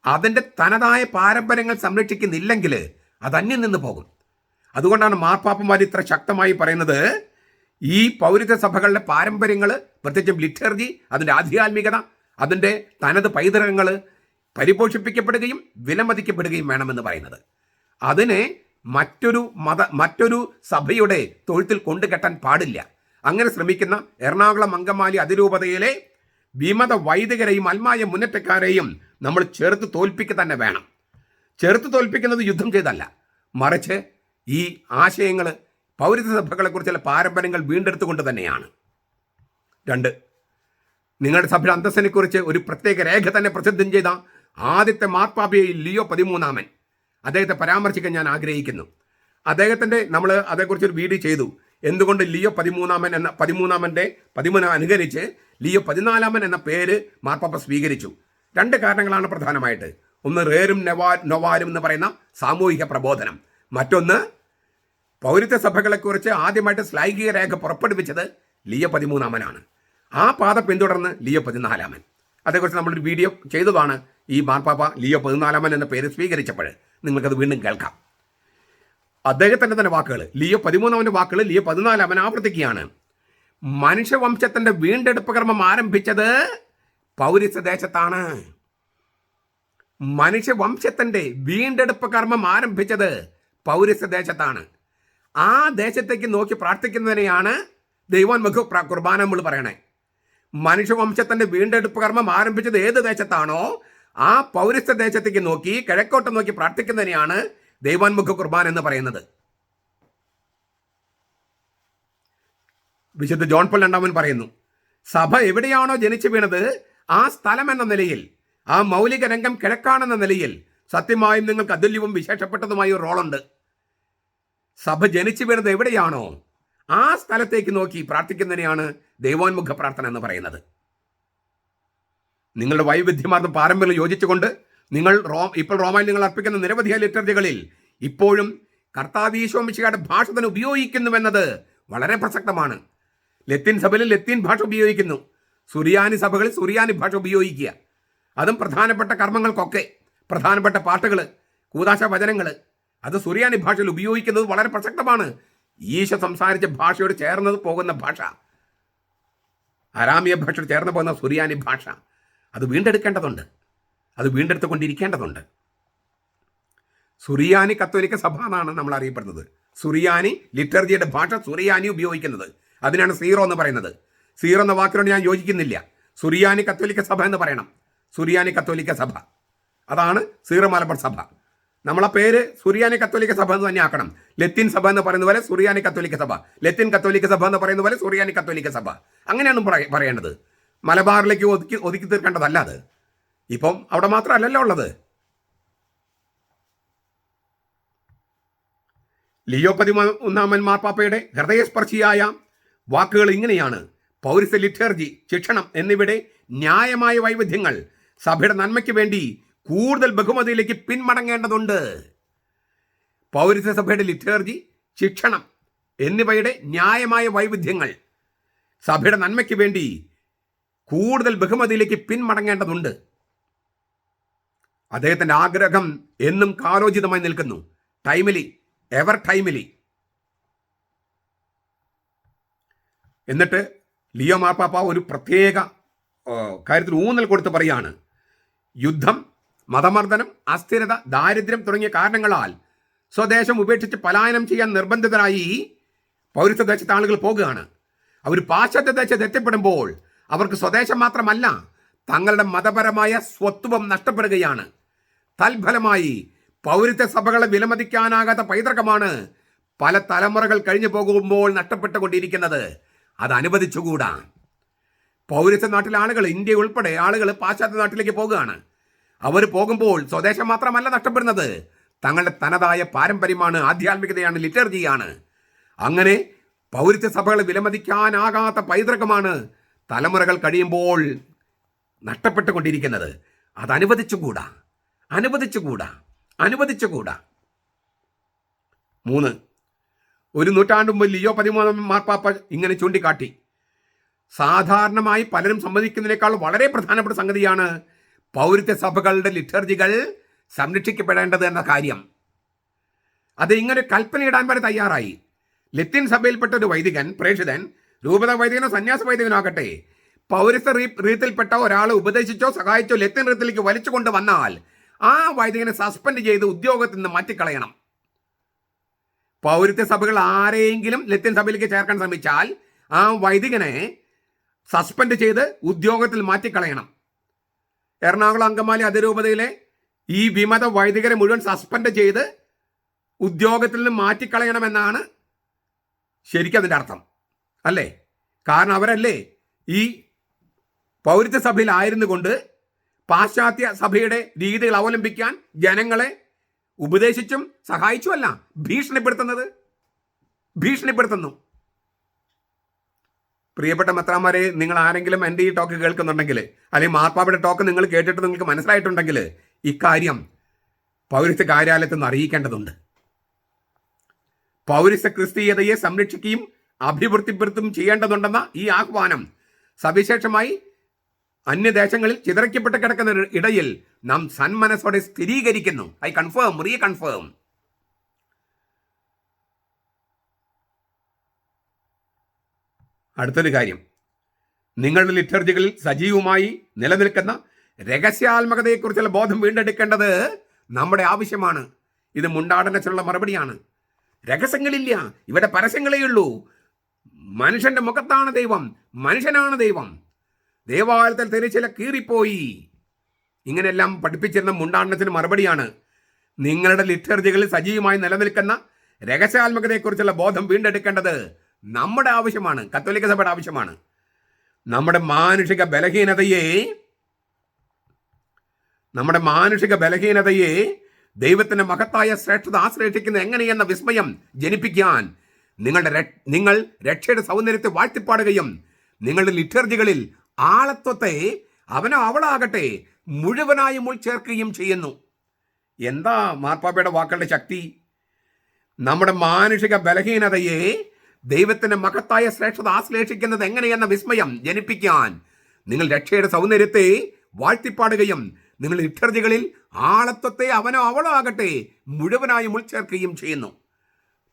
അതിന്റെ തനതായ പാരമ്പര്യങ്ങൾ സംരക്ഷിക്കുന്നില്ലെങ്കിൽ അത് അന്യം നിന്ന് പോകും. അതുകൊണ്ടാണ് മാർപ്പാപ്പന്മാർ ഇത്ര ശക്തമായി പറയുന്നത് ഈ പൗരത്വ സഭകളുടെ പാരമ്പര്യങ്ങൾ പ്രത്യേകിച്ചും ലിറ്റർജി അതിന്റെ ആധ്യാത്മികത അതിന്റെ തനത് പൈതൃകങ്ങൾ പരിപോഷിപ്പിക്കപ്പെടുകയും വിലമതിക്കപ്പെടുകയും വേണമെന്ന് പറയുന്നത്. അതിനെ മറ്റൊരു മത മറ്റൊരു സഭയുടെ തൊഴുത്തിൽ കൊണ്ടുകെട്ടാൻ പാടില്ല. അങ്ങനെ ശ്രമിക്കുന്ന എറണാകുളം അങ്കമാലി അതിരൂപതയിലെ വിമത വൈദികരെയും അൽമായ മുന്നേറ്റക്കാരെയും നമ്മൾ ചെറുത്ത് തോൽപ്പിക്കുക തന്നെ വേണം. ചെറുത്ത് തോൽപ്പിക്കുന്നത് യുദ്ധം ചെയ്തല്ല. മറിച്ച് ഈ ആശയങ്ങൾ പൗരത്വ സഭകളെക്കുറിച്ചുള്ള പാരമ്പര്യങ്ങൾ വീണ്ടെടുത്തുകൊണ്ട് തന്നെയാണ്. രണ്ട്. നിങ്ങളുടെ സഭയുടെ അന്തസ്സിനെക്കുറിച്ച് ഒരു പ്രത്യേക രേഖ തന്നെ പ്രസിദ്ധം ചെയ്ത ആദ്യത്തെ മാർപ്പാപ്പയെ ലിയോ പതിമൂന്നാമൻ. അദ്ദേഹത്തെ പരാമർശിക്കാൻ ഞാൻ ആഗ്രഹിക്കുന്നു. അദ്ദേഹത്തിന്റെ നമ്മൾ അതേക്കുറിച്ച് ഒരു വീഡിയോ ചെയ്തു. എന്തുകൊണ്ട് ലിയോ പതിമൂന്നാമൻ എന്ന പതിമൂന്നാമന്റെ പതിമൂന്നാം അനുകരിച്ച് ലിയോ പതിനാലാമൻ എന്ന പേര് മാർപ്പാപ്പ സ്വീകരിച്ചു. രണ്ട് കാരണങ്ങളാണ് പ്രധാനമായിട്ട്. ഒന്ന് റേറും നെവാ നൊവാരും എന്ന് പറയുന്ന സാമൂഹിക പ്രബോധനം. മറ്റൊന്ന് പൗരത്വ സഭകളെക്കുറിച്ച് ആദ്യമായിട്ട് ശ്ലൈംഗിക രേഖ പുറപ്പെടുവിച്ചത് ലിയോ പതിമൂന്നാമനാണ്. ആ പാത പിന്തുടർന്ന് ലിയോ പതിനാലാമൻ. അതേക്കുറിച്ച് നമ്മളൊരു വീഡിയോ ചെയ്തതാണ് ഈ മാർപ്പാപ്പ ലിയോ പതിനാലാമൻ എന്ന പേര് സ്വീകരിച്ചപ്പോൾ. നിങ്ങൾക്കത് വീണ്ടും കേൾക്കാം. അദ്ദേഹത്തിന്റെ തന്നെ വാക്കുകൾ ലിയോ പതിമൂന്നാമന്റെ വാക്കുകൾ ലിയോ പതിനാലാമൻ ആവർത്തിക്കുകയാണ്. മനുഷ്യവംശത്തിന്റെ വീണ്ടെടുപ്പ് കർമ്മം ആരംഭിച്ചത് പൗരസ്യ ദേശത്താണ് മനുഷ്യവംശത്തിന്റെ വീണ്ടെടുപ്പ് കർമ്മം ആരംഭിച്ചത് പൗരസ്യ ദേശത്താണ് ആ ദേശത്തേക്ക് നോക്കി പ്രാർത്ഥിക്കുന്നതിനെയാണ് ദൈവോന്മുഖ കുർബാന നമ്മൾ പറയണേ. മനുഷ്യവംശത്തിന്റെ വീണ്ടെടുപ്പ് കർമ്മം ആരംഭിച്ചത് ഏത് ദേശത്താണോ? ആ പൗരസ്ത്യ ദേശത്തേക്ക് നോക്കി കിഴക്കോട്ട് നോക്കി പ്രാർത്ഥിക്കുന്നതിനെയാണ് ദൈവാൻമുഖ കുർബാൻ എന്ന് പറയുന്നത്. വിശുദ്ധ ജോൺ പോൾ രണ്ടാമൻ പറയുന്നു സഭ എവിടെയാണോ ജനിച്ചു വീണത് ആ സ്ഥലം എന്ന നിലയിൽ ആ മൗലിക രംഗം കിഴക്കാണെന്ന നിലയിൽ സത്യമായും നിങ്ങൾക്ക് അതുല്യവും വിശേഷപ്പെട്ടതുമായ ഒരു റോളുണ്ട് സഭ ജനിച്ചു വീണത് എവിടെയാണോ ആ സ്ഥലത്തേക്ക് നോക്കി പ്രാർത്ഥിക്കുന്നതിനെയാണ് ദൈവോന്മുഖ പ്രാർത്ഥന എന്ന് പറയുന്നത്. നിങ്ങളുടെ വൈവിധ്യമാർന്ന പാരമ്പര്യം യോജിച്ചുകൊണ്ട് നിങ്ങൾ റോം ഇപ്പോൾ റോമയിൽ നിങ്ങൾ അർപ്പിക്കുന്ന നിരവധി ലിറ്റർജികളിൽ ഇപ്പോഴും കർത്താവീശോമിശിയുടെ ഭാഷ തന്നെ ഉപയോഗിക്കുന്നുവെന്നത് വളരെ പ്രസക്തമാണ്. ലത്തീൻ സഭയിൽ ലത്തീൻ ഭാഷ ഉപയോഗിക്കുന്നു. സുറിയാനി സഭകളിൽ സുറിയാനി ഭാഷ ഉപയോഗിക്കുക. അതും പ്രധാനപ്പെട്ട കർമ്മങ്ങൾക്കൊക്കെ പ്രധാനപ്പെട്ട പാട്ടുകൾ കൂതാശ വചനങ്ങൾ അത് സുറിയാനി ഭാഷയിൽ ഉപയോഗിക്കുന്നത് വളരെ പ്രസക്തമാണ്. ഈശ സംസാരിച്ച ഭാഷയോട് ചേർന്നത് പോകുന്ന ഭാഷ. അരാമിയ ഭാഷ ചേർന്ന് പോകുന്ന സുറിയാനി ഭാഷ. അത് വീണ്ടെടുക്കേണ്ടതുണ്ട്. അത് വീണ്ടെടുത്തുകൊണ്ടിരിക്കേണ്ടതുണ്ട്. സുറിയാനി കത്തോലിക്ക സഭ എന്നാണ് നമ്മൾ അറിയപ്പെടുന്നത്. സുറിയാനി ലിറ്റർജിയുടെ ഭാഷ സുറിയാനി ഉപയോഗിക്കുന്നത്. അതിനാണ് സീറോ എന്ന് പറയുന്നത്. സീറോ എന്ന വാക്കിനോട് ഞാൻ യോജിക്കുന്നില്ല. സുറിയാനി കത്തോലിക്ക സഭ എന്ന് പറയണം. സുറിയാനി കത്തോലിക്ക സഭ. അതാണ് സീറോ മലബാർ സഭ. നമ്മളെ പേര് സുറിയാനി കത്തോലിക്ക സഭ എന്ന് തന്നെ ആക്കണം. ലത്തീൻ സഭ എന്ന് പറയുന്ന പോലെ സുറിയാനി കത്തോലിക്ക സഭ. ലത്തീൻ കത്തോലിക്ക സഭ എന്ന് പറയുന്ന പോലെ സുറിയാനി കത്തോലിക്ക സഭ. അങ്ങനെയാണ് പറയ- പറയേണ്ടത്. മലബാറിലേക്ക് ഒതുക്കി ഒതുക്കി തീർക്കേണ്ടതല്ല അത്. ഇപ്പം അവിടെ മാത്രമല്ലല്ലോ ഉള്ളത്. ലിയോ പതിമൂന്നാമൻ മാർപ്പാപ്പയുടെ ഹൃദയസ്പർശിയായ വാക്കുകൾ ഇങ്ങനെയാണ്. പൗരസ്യ ലിറ്റർജി ശിക്ഷണം എന്നിവിടെ ന്യായമായ വൈവിധ്യങ്ങൾ സഭയുടെ നന്മയ്ക്ക് വേണ്ടി കൂടുതൽ ബഹുമതിയിലേക്ക് പിന്മടങ്ങേണ്ടതുണ്ട് പൗരസഭയുടെ ലിറ്റേർജി ശിക്ഷണം എന്നിവയുടെ ന്യായമായ വൈവിധ്യങ്ങൾ സഭയുടെ നന്മയ്ക്ക് വേണ്ടി കൂടുതൽ ബഹുമതിയിലേക്ക് പിന്മടങ്ങേണ്ടതുണ്ട് അദ്ദേഹത്തിന്റെ ആഗ്രഹം എന്നും കാലോചിതമായി നിൽക്കുന്നു. Timely ever timely. എന്നിട്ട് ലിയോ മാർപ്പാപ്പ ഒരു പ്രത്യേക കാര്യത്തിൽ ഊന്നൽ കൊടുത്ത് പറയാണ് യുദ്ധം മതമർദ്ദനം അസ്ഥിരത ദാരിദ്ര്യം തുടങ്ങിയ കാരണങ്ങളാൽ സ്വദേശം ഉപേക്ഷിച്ച് പലായനം ചെയ്യാൻ നിർബന്ധിതരായി പൗരത്വ ദേശത്തെ ആളുകൾ പോകുകയാണ്. അവർ പാശ്ചാത്യ ദേശത്ത് എത്തിപ്പെടുമ്പോൾ അവർക്ക് സ്വദേശം മാത്രമല്ല തങ്ങളുടെ മതപരമായ സ്വത്വം നഷ്ടപ്പെടുകയാണ്. തൽഫലമായി പൗരത്വ സഭകളെ വിലമതിക്കാനാകാത്ത പൈതൃകമാണ് പല തലമുറകൾ കഴിഞ്ഞു പോകുമ്പോൾ നഷ്ടപ്പെട്ടുകൊണ്ടിരിക്കുന്നത്. അത് അനുവദിച്ചുകൂടാ. പൗരത്വ നാട്ടിലെ ആളുകൾ ഇന്ത്യ ഉൾപ്പെടെ ആളുകൾ പാശ്ചാത്യ നാട്ടിലേക്ക് പോകുകയാണ്. അവർ പോകുമ്പോൾ സ്വദേശം മാത്രമല്ല നഷ്ടപ്പെടുന്നത്. തങ്ങളുടെ തനതായ പാരമ്പര്യമാണ് ആധ്യാത്മികതയാണ് ലിറ്റർജിയാണ്. അങ്ങനെ പൗരത്വ സഭകളെ വിലമതിക്കാനാകാത്ത പൈതൃകമാണ് തലമുറകൾ കഴിയുമ്പോൾ നഷ്ടപ്പെട്ടുകൊണ്ടിരിക്കുന്നത്. അത് അനുവദിച്ചുകൂടാ അനുവദിച്ചുകൂടാ? അനുവദിച്ചുകൂടാ? മൂന്ന്. ഒരു നൂറ്റാണ്ട് മുമ്പ് ലിയോ പതിമൂന്നാം മാർപ്പാപ്പ ഇങ്ങനെ ചൂണ്ടിക്കാട്ടി. സാധാരണമായി പലരും സമ്മതിക്കുന്നതിനേക്കാൾ വളരെ പ്രധാനപ്പെട്ട സംഗതിയാണ് പൗരത്വ സഭകളുടെ ലിറ്റർജികൾ സംരക്ഷിക്കപ്പെടേണ്ടത് എന്ന കാര്യം. അത് ഇങ്ങനെ കൽപ്പനയിടാൻ വരെ തയ്യാറായി. ലത്തിൻ സഭയിൽപ്പെട്ട ഒരു വൈദികൻ പ്രേക്ഷിതൻ രൂപത വൈദികനോ സന്യാസ വൈദികനോ ആകട്ടെ പൗരത്വ റീത്തിൽപ്പെട്ട ഒരാളെ ഉപദേശിച്ചോ സഹായിച്ചോ ലത്തിൻ റീത്തിലേക്ക് വലിച്ചു കൊണ്ടുവന്നാൽ ആ വൈദികനെ സസ്പെൻഡ് ചെയ്ത് ഉദ്യോഗത്തിൽ നിന്ന് മാറ്റിക്കളയണം. പൗരത്വ സഭകൾ ആരെയെങ്കിലും ലത്തിൻ സഭയിലേക്ക് ചേർക്കാൻ ശ്രമിച്ചാൽ ആ വൈദികനെ സസ്പെൻഡ് ചെയ്ത് ഉദ്യോഗത്തിൽ മാറ്റിക്കളയണം. എറണാകുളം അങ്കമാലി അതിരൂപതയിലെ ഈ വിമത വൈദികരെ മുഴുവൻ സസ്പെൻഡ് ചെയ്ത് ഉദ്യോഗത്തിൽ നിന്ന് മാറ്റിക്കളയണമെന്നാണ് ശരിക്കും അതിന്റെ അർത്ഥം. അല്ലേ? കാരണം അവരല്ലേ ഈ പൗരത്വ സഭയിലായിരുന്നു കൊണ്ട് പാശ്ചാത്യ സഭയുടെ രീതികൾ അവലംബിക്കാൻ ജനങ്ങളെ ഉപദേശിച്ചും സഹായിച്ചുമല്ല ഭീഷണിപ്പെടുത്തുന്നത്. ഭീഷണിപ്പെടുത്തുന്നു. പ്രിയപ്പെട്ട മെത്രാമാരെ നിങ്ങൾ ആരെങ്കിലും എന്റെ ഈ ടോക്ക് കേൾക്കുന്നുണ്ടെങ്കിൽ അല്ലെങ്കിൽ മാർപ്പാപ്പയുടെ ടോക്ക് നിങ്ങൾ കേട്ടിട്ട് നിങ്ങൾക്ക് മനസ്സിലായിട്ടുണ്ടെങ്കിൽ ഇക്കാര്യം പൗരസ്ത്യ കാര്യാലയത്തിൽ നിന്ന് അറിയിക്കേണ്ടതുണ്ട്. പൗരസ്ത്യ ക്രിസ്തീയതയെ സംരക്ഷിക്കുകയും അഭിവൃദ്ധിപ്പെടുത്തുകയും ചെയ്യേണ്ടതുണ്ടെന്ന ഈ ആഹ്വാനം സവിശേഷമായി അന്യദേശങ്ങളിൽ ചിതറിക്കപ്പെട്ട് കിടക്കുന്ന ഇടയിൽ നാം സന്മനസ്സോടെ സ്ഥിരീകരിക്കുന്നു. ഐ കൺഫേം റീ കൺഫേം അടുത്തൊരു കാര്യം. നിങ്ങളുടെ ലിറ്റർജികളിൽ സജീവമായി നിലനിൽക്കുന്ന രഹസ്യാത്മകതയെക്കുറിച്ചുള്ള ബോധം വീണ്ടെടുക്കേണ്ടത് നമ്മുടെ ആവശ്യമാണ്. ഇത് മുണ്ടാടനച്ചുള്ള മറുപടിയാണ്. രഹസ്യങ്ങളില്ല. ഇവിടെ പരസ്യങ്ങളേ ഉള്ളൂ മനുഷ്യന്റെ മുഖത്താണ് ദൈവം. മനുഷ്യനാണ് ദൈവം. ദേവാലയത്തിൽ തിരച്ചില കീറിപ്പോയി. ഇങ്ങനെയെല്ലാം പഠിപ്പിച്ചിരുന്ന മുണ്ടാടനത്തിന് മറുപടിയാണ്. നിങ്ങളുടെ ലിറ്റർജികളിൽ സജീവമായി നിലനിൽക്കുന്ന രഹസ്യാത്മകതയെക്കുറിച്ചുള്ള ബോധം വീണ്ടെടുക്കേണ്ടത് നമ്മുടെ ആവശ്യമാണ് കത്തോലിക്ക സഭയുടെ ആവശ്യമാണ്. നമ്മുടെ മാനുഷിക ബലഹീനതയെ നമ്മുടെ മാനുഷിക ബലഹീനതയെ ദൈവത്തിന്റെ മഹത്തായ ശ്രേഷ്ഠത ആശ്രയിക്കുന്നത് എങ്ങനെയെന്ന വിസ്മയം ജനിപ്പിക്കാൻ നിങ്ങളുടെ നിങ്ങൾ രക്ഷയുടെ സൗന്ദര്യത്തെ വാഴ്ത്തിപ്പാടുകയും നിങ്ങളുടെ ലിറ്റർജികളിൽ ആളത്വത്തെ അവനോ അവളാകട്ടെ മുഴുവനായും ഉൾച്ചേർക്കുകയും ചെയ്യുന്നു. എന്താ മാർപ്പാപ്പയുടെ വാക്കുകളുടെ ശക്തി? നമ്മുടെ മാനുഷിക ബലഹീനതയെ ദൈവത്തിന്റെ മഹത്തായ ശ്രേഷ്ഠത ആശ്ലേഷിക്കുന്നത് എങ്ങനെയെന്ന വിസ്മയം ജനിപ്പിക്കാൻ നിങ്ങൾ രക്ഷയുടെ സൗന്ദര്യത്തെ വാഴ്ത്തിപ്പാടുകയും നിങ്ങൾ ലിറ്റർജികളിൽ ആളത്വത്തെ അവനോ അവളോ ആകട്ടെ മുഴുവനായും ഉൾച്ചേർക്കുകയും ചെയ്യുന്നു.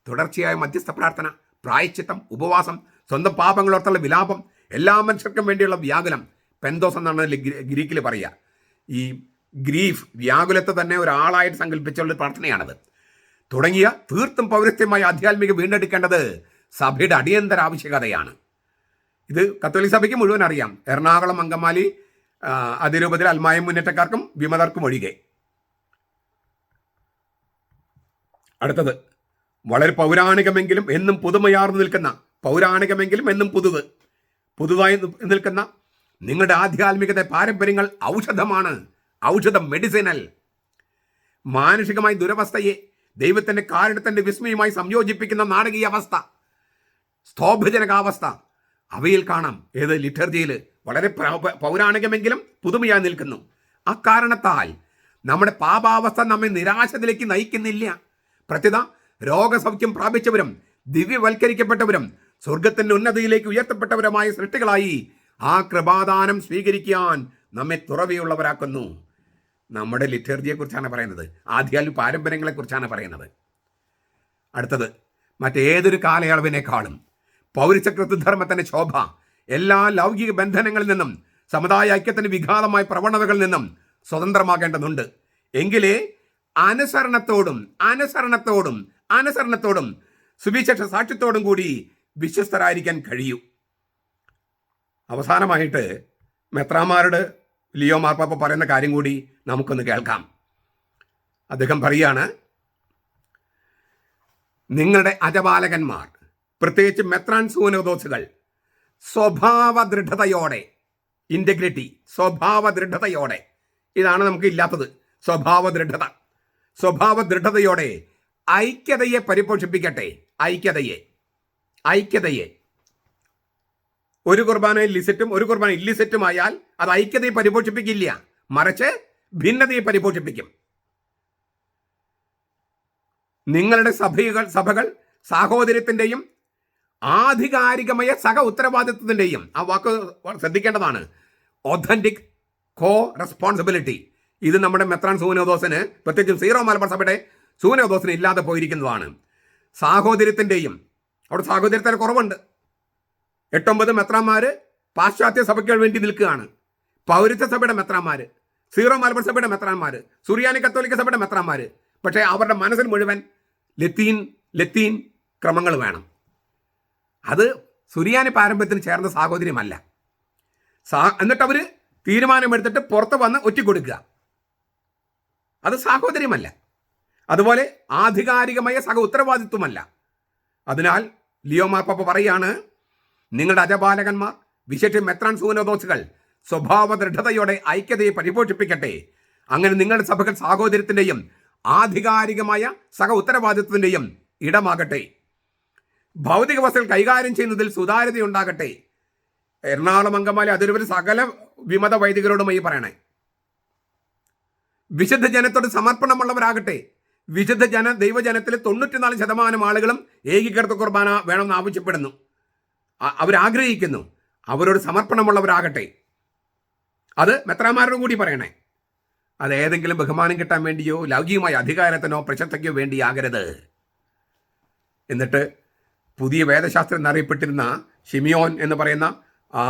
തുടർച്ചയായ മധ്യസ്ഥ പ്രാർത്ഥന പ്രായച്ചിത്തം ഉപവാസം സ്വന്തം പാപങ്ങളോർത്തുള്ള വിലാപം എല്ലാ മനുഷ്യർക്കും വേണ്ടിയുള്ള വ്യാകുലം. പെന്തോസ് എന്നാണ് ഗ്രീക്കിൽ പറയുക. ഈ ഗ്രീഫ് വ്യാകുലത്തെ തന്നെ ഒരാളായിട്ട് സങ്കല്പിച്ചുള്ള പ്രാർത്ഥനയാണത്. തുടങ്ങിയ തീർത്തും പൗരസ്ത്യമായ ആധ്യാത്മിക വീണ്ടെടുക്കേണ്ടത് സഭയുടെ അടിയന്തര ആവശ്യകതയാണ്. ഇത് കത്തോലിക് സഭയ്ക്ക് മുഴുവൻ അറിയാം. എറണാകുളം അങ്കമാലി അതിരൂപത്തിൽ അൽമായ മുന്നേറ്റക്കാർക്കും വിമതർക്കും ഒഴികെ. അടുത്തത് വളരെ പൗരാണികമെങ്കിലും എന്നും പുതുമയാർന്നു നിൽക്കുന്ന പൗരാണികമെങ്കിലും എന്നും പുതുത് പുതുതായി നിൽക്കുന്ന നിങ്ങളുടെ ആധ്യാത്മികത പാരമ്പര്യങ്ങൾ ഔഷധമാണ്. ഔഷധം മെഡിസിനൽ. മാനുഷികമായ ദുരവസ്ഥയെ ദൈവത്തിന്റെ കാരണത്തിന്റെ വിസ്മയമായി സംയോജിപ്പിക്കുന്ന നാടകീയ അവസ്ഥ. സ്തോഭജനകാവസ്ഥ. അവയിൽ കാണാം ഏത് ലിറ്റർജിയിൽ വളരെ പൗരാണികമെങ്കിലും പുതുമയായി നിൽക്കുന്നു. അക്കാരണത്താൽ നമ്മുടെ പാപാവസ്ഥ നമ്മെ നിരാശത്തിലേക്ക് നയിക്കുന്നില്ല. പ്രത്യുത രോഗസൗഖ്യം പ്രാപിച്ചവരും ദിവ്യവൽക്കരിക്കപ്പെട്ടവരും സ്വർഗത്തിന്റെ ഉന്നതിയിലേക്ക് ഉയർത്തപ്പെട്ടവരുമായ സൃഷ്ടികളായി ആ കൃപാദാനം സ്വീകരിക്കാൻ നമ്മെ തുറവിയുള്ളവരാക്കുന്നു. നമ്മുടെ ലിറ്റർജിയെക്കുറിച്ചാണ് പറയുന്നത്. ആധ്യാത്മിക പാരമ്പര്യങ്ങളെക്കുറിച്ചാണ് പറയുന്നത്. അടുത്തത് മറ്റേതൊരു കാലയളവിനേക്കാളും പൗരചക്രധർമ്മത്തിന്റെ ശോഭ. എല്ലാ ലൗകിക ബന്ധനങ്ങളിൽ നിന്നും സമുദായ ഐക്യത്തിന് വിഘാതമായ പ്രവണതകളിൽ നിന്നും സ്വതന്ത്രമാകേണ്ടതുണ്ട്. എങ്കിലേ അനുസരണത്തോടും അനുസരണത്തോടും അനുസരണത്തോടും സുവിശേഷ സാക്ഷ്യത്തോടും കൂടി വിശ്വസ്തരായിരിക്കാൻ കഴിയൂ. അവസാനമായിട്ട് മെത്രാമാരുടെ ലിയോ മാർപ്പാപ്പ പറയുന്ന കാര്യം കൂടി നമുക്കൊന്ന് കേൾക്കാം. അദ്ദേഹം പറയാണ് നിങ്ങളുടെ അജപാലകന്മാർ പ്രത്യേകിച്ച് മെത്രാൻ സൂനോദോസുകൾ സ്വഭാവ ദൃഢതയോടെ ഇന്റഗ്രിറ്റി സ്വഭാവ ദൃഢതയോടെ ഇതാണ് നമുക്ക് ഇല്ലാത്തത്. സ്വഭാവ ദൃഢത സ്വഭാവ ദൃഢതയോടെ ഐക്യതയെ പരിപോഷിപ്പിക്കട്ടെ. ഐക്യതയെ. ഐക്യതയെ. ഒരു കുർബാന ലിസിറ്റും ഒരു കുർബാന ഇല്ലിസിറ്റുമായാൽ അത് ഐക്യതയെ പരിപോഷിപ്പിക്കില്ല. മറിച്ച് ഭിന്നതയെ പരിപോഷിപ്പിക്കും. നിങ്ങളുടെ സഭകൾ സഭകൾ സാഹോദര്യത്തിന്റെയും ആധികാരികമായ സഹ ഉത്തരവാദിത്വത്തിന്റെയും ആ വാക്ക് ശ്രദ്ധിക്കേണ്ടതാണ്. ഒഥന്റിക് കോ റെസ്പോൺസിബിലിറ്റി ഇത് നമ്മുടെ മെത്രാൻ സൂനോദോസിന് പ്രത്യേകിച്ചും സീറോ മലബാർ സഭയുടെ സൂനോദോസിന് ഇല്ലാതെ പോയിരിക്കുന്നതാണ്. സാഹോദര്യത്തിന്റെയും അവിടെ സാഹോദര്യത്തിന് കുറവുണ്ട്. എട്ടൊമ്പത് മെത്രാന്മാര് പാശ്ചാത്യ സഭയ്ക്ക് വേണ്ടി നിൽക്കുകയാണ്. പൗരത്വ സഭയുടെ മെത്രാന്മാര് സീറോ മലബാർ സഭയുടെ മെത്രാന്മാര് സുറിയാനി കത്തോലിക്ക സഭയുടെ മെത്രാന്മാര്. പക്ഷേ അവരുടെ മനസ്സിൽ മുഴുവൻ ലത്തീൻ ലത്തീൻ ക്രമങ്ങൾ വേണം. അത് സുറിയാനി പാരമ്പര്യത്തിന് ചേർന്ന സാഹോദര്യമല്ല. സാ എന്നിട്ട് അവർ തീരുമാനമെടുത്തിട്ട് പുറത്ത് വന്ന് ഒറ്റിക്കൊടുക്കുക. അത് സാഹോദര്യമല്ല. അതുപോലെ ആധികാരികമായ സഹ ഉത്തരവാദിത്വമല്ല. അതിനാൽ ലിയോ മാർപ്പാപ്പ പറയാണ് നിങ്ങളുടെ അജപാലകന്മാർ വിശേഷം മെത്രാൻ സൂനോദോസുകൾ സ്വഭാവ ദൃഢതയോടെ ഐക്യതയെ പരിപോഷിപ്പിക്കട്ടെ. അങ്ങനെ നിങ്ങളുടെ സഭകൾ സാഹോദര്യത്തിന്റെയും ആധികാരികമായ സഹ ഉത്തരവാദിത്വത്തിന്റെയും ഇടമാകട്ടെ. ഭൗതിക വസ്തുക്കൾ കൈകാര്യം ചെയ്യുന്നതിൽ സുതാര്യതയുണ്ടാകട്ടെ എറണാകുളം അങ്കമാലി അതിരൂപരി സകല വിമത വൈദികരോടും ഈ പറയണേ. വിശുദ്ധ ജനത്തോട് സമർപ്പണമുള്ളവരാകട്ടെ. വിശുദ്ധ ജന ദൈവജനത്തിലെ തൊണ്ണൂറ്റിനാല് ശതമാനം ആളുകളും ഏകീകൃത കുർബാന വേണമെന്ന് ആവശ്യപ്പെടുന്നു. അവരാഗ്രഹിക്കുന്നു. അവരോട് സമർപ്പണമുള്ളവരാകട്ടെ. അത് മെത്രാമാരോടും കൂടി പറയണേ. അത് ഏതെങ്കിലും ബഹുമാനം കിട്ടാൻ വേണ്ടിയോ ലൗകികമായ അധികാരത്തിനോ പ്രശസ്തയ്ക്കോ വേണ്ടിയാകരുത് എന്നിട്ട് പുതിയ വേദശാസ്ത്രം എന്നറിയപ്പെട്ടിരുന്ന ഷിമിയോൻ എന്ന് പറയുന്ന ആ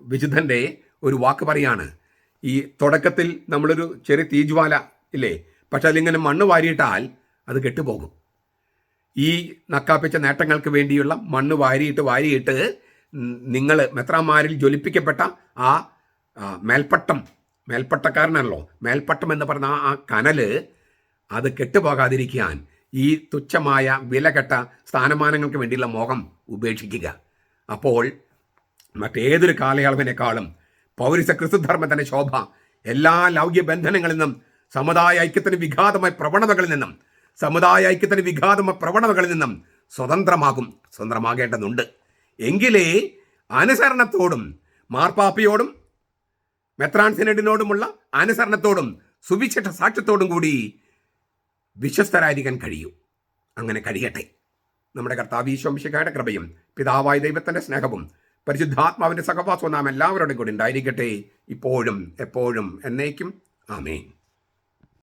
വിശുദ്ധന്റെ ഒരു വാക്ക് പറയാണ്. ഈ തുടക്കത്തിൽ നമ്മളൊരു ചെറിയ തീജ്വാല ഇല്ലേ? പക്ഷെ അതിലിങ്ങനെ മണ്ണ് വാരിയിട്ടാൽ അത് കെട്ടുപോകും. ഈ നക്കാപ്പിച്ച നേട്ടങ്ങൾക്ക് വേണ്ടിയുള്ള മണ്ണ് വാരിയിട്ട് വാരിയിട്ട് നിങ്ങൾ മെത്രാമാരിൽ ജ്വലിപ്പിക്കപ്പെട്ട ആ മേൽപ്പട്ടം മേൽപ്പട്ടക്കാരനാണല്ലോ മേൽപ്പട്ടം എന്ന് പറഞ്ഞ ആ- കനൽ അത് കെട്ടുപോകാതിരിക്കാൻ ഈ തുച്ഛമായ വിലകെട്ട സ്ഥാനമാനങ്ങൾക്ക് വേണ്ടിയുള്ള മോഹം ഉപേക്ഷിക്കുക. അപ്പോൾ മറ്റേതൊരു കാലയളവിനേക്കാളും പൗരസ ക്രിസ്തുധർമ്മത്തിന്റെ ശോഭ എല്ലാ ലൗകിക ബന്ധനങ്ങളിൽ നിന്നും സമുദായ ഐക്യത്തിന് വിഘാതമായ പ്രവണതകളിൽ നിന്നും സമുദായ ഐക്യത്തിന് വിഘാതമായ പ്രവണതകളിൽ നിന്നും സ്വതന്ത്രമാകും സ്വതന്ത്രമാകേണ്ടതുണ്ട്. എങ്കിലേ അനുസരണത്തോടും മാർപ്പാപ്പയോടും മെത്രാൻ സിനഡിനോടുമുള്ള അനുസരണത്തോടും സുവിശേഷ സാക്ഷ്യത്തോടും കൂടി വിശ്വസ്തരായിരിക്കാൻ കഴിയൂ. അങ്ങനെ കഴിയട്ടെ. നമ്മുടെ കർത്താവ് ഈശോമിശിക്കായുടെ കൃപയും പിതാവായ ദൈവത്തിന്റെ സ്നേഹവും പരിശുദ്ധാത്മാവിന്റെ സഹവാസവും നാം എല്ലാവരോടും കൂടി ഉണ്ടായിരിക്കട്ടെ. ഇപ്പോഴും എപ്പോഴും എന്നേക്കും. ആമേൻ.